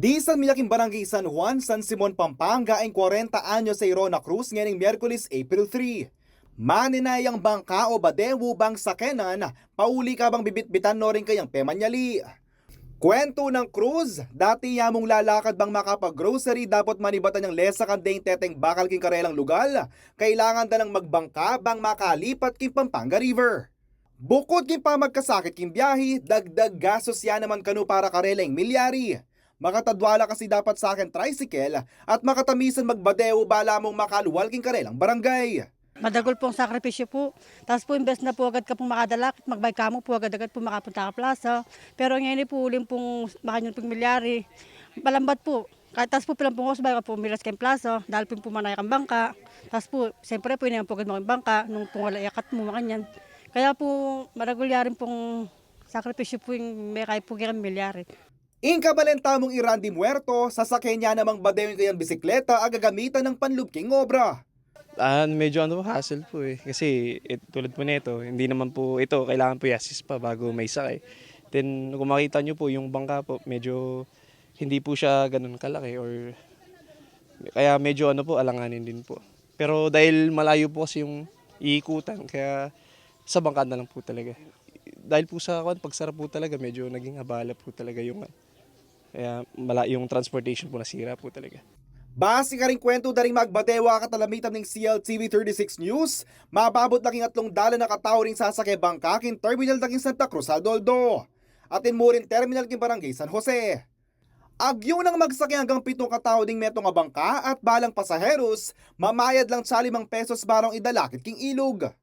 Di San Milaking Barangay San Juan, San Simon, Pampanga ang 40 anyo sa Irona Cruz ngayong Miyerkules, April 3. Maninayang bangka o badewo bang sakenan, pauli ka bang bibitbitan no rin kayang pemanyali. Kwento ng Cruz, dati yamong lalakad bang makapag-grocery dapat manibatan ng lesa kandeng teteng bakal king karelang lugal, kailangan da ng magbangka bang makalipat king Pampanga River. Bukod king pa magkasakit king biyahe, dagdag gasos yan naman kanu para kareleng milyari. Makatadwala kasi dapat sa akin tricycle at makatamisan magbadewo bala mong makaluwal king karelang barangay. Madagol pong sakripisyo po. Tapos po, imbes na po agad ka pong makadala, magbay ka mo po agad-agad po makapunta ka plaza. Pero ngayon po, uling pong makanyon pong milyari. Palambat po. Kahit tapos po pilang pong usbay ka po milas kayong plaza, dahil po pumanay kang bangka. Tapos po, siyempre po, inayan po agad mo kayong bangka, nung pong wala yakat mo, makanyan. Kaya po, madagol yarin pong sakripisyo po yung may kaya po kayong milyari. Inka balenta mong Irandi Muerto, sasakyan niya namang badewin kayang bisikleta agagamitan ng panlubking obra. Ah, medyo ano, hassle po eh. Kasi it, tulad po nito, hindi naman po ito, kailangan po yasis pa bago may sakay. Then kung makita nyo po yung bangka po, medyo hindi po siya ganun kalaki or kaya medyo ano po, alanganin din po. Pero dahil malayo po kasi yung iikutan, kaya sa bangka na lang po talaga. Dahil po sa kwan, pagsarap po talaga, medyo naging abala po talaga yung kaya mala, yung transportation po nasira po talaga. Base ka rin kwento na rin magbadewa katalamitan ng CLTV 36 News, mababot na king atlong dala na katao rin sasakay bangka kin terminal na king Santa Cruz Aldoldo. Atin mo rin terminal king Barangay San Jose. Agyo nang magsakay hanggang pitong katao ding meto nga bangka at balang pasaheros, mamayad lang sa limang pesos barong idalakit king ilog.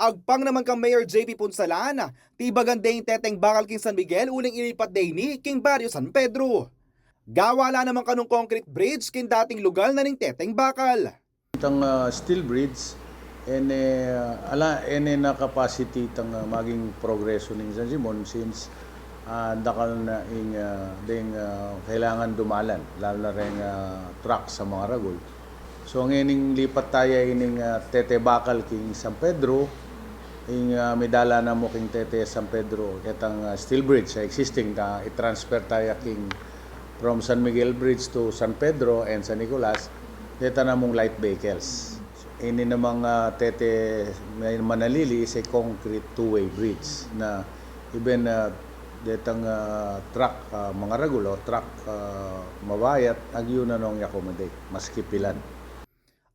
Agpang naman kang Mayor JP Punsalan, tibagan ding teteng bakal king San Miguel uling ilipat day ni king Barrio San Pedro. Gawala naman kanong concrete bridge kin dating lugal na ning teteng bakal. Itang uh, steel bridge ene ala ene na capacity tang uh, maging progreso ning San Simon since uh, dakal na ing uh, ding uh, kailangan dumalan lalo na rin uh, truck sa mga ragol. So ang ining lipat tayo ining uh, Tete Bakal king San Pedro ing uh, medala na mo king Tete San Pedro ketang uh, steel bridge sa existing ta i-transfer tayo king from San Miguel Bridge to San Pedro and San Nicolas, dito na mong light vehicles. Ini namang uh, Tete may Manalili is a concrete two-way bridge na even uh, detang uh, truck uh, mga regulo, truck uh, mabayat, agyo na nung accommodate, maski pilan.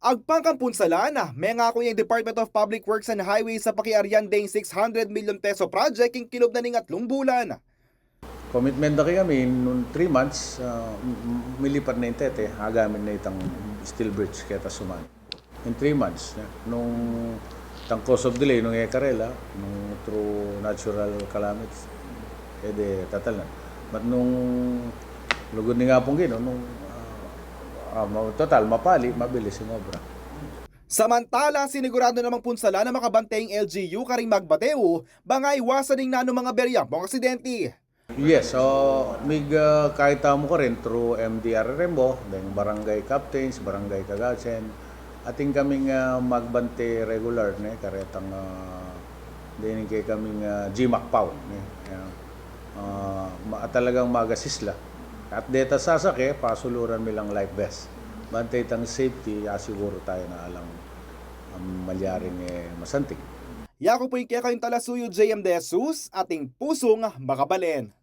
Agpang kang punsalan, may nga ko yung Department of Public Works and Highways sa pakiaryan ding 600 million peso project king kilob na ning atlong bulan. Commitment na kami noong 3 months, uh, milipat na yung tete, agamit na itang steel bridge kaya suman. In 3 months, nung tang cause of delay, nung Ekarela, nung through natural calamities, eh de tatal na. But nung lugod ni nga pong gino, nung uh, uh, total, mapali, mabilis yung obra. Samantala, sinigurado namang punsala na makabantay ang LGU karing magbateo, bangay iwasan ning nano mga beryampong aksidente. Yes, so mig uh, kahit mo ka rin through MDR Rembo, then barangay captains, barangay kagasen, ating kaming uh, magbante regular ne karetang uh, din kay kaming uh, GMAC PAW ne. Uh, ma- talagang magasisla. At data sasake, pasuluran mi lang life vest. Bantay tang safety, asiguro tayo na alang um, malyaring eh, masantig. Yako po kaya kayong talasuyo JM De Jesus, ating pusong makabalin.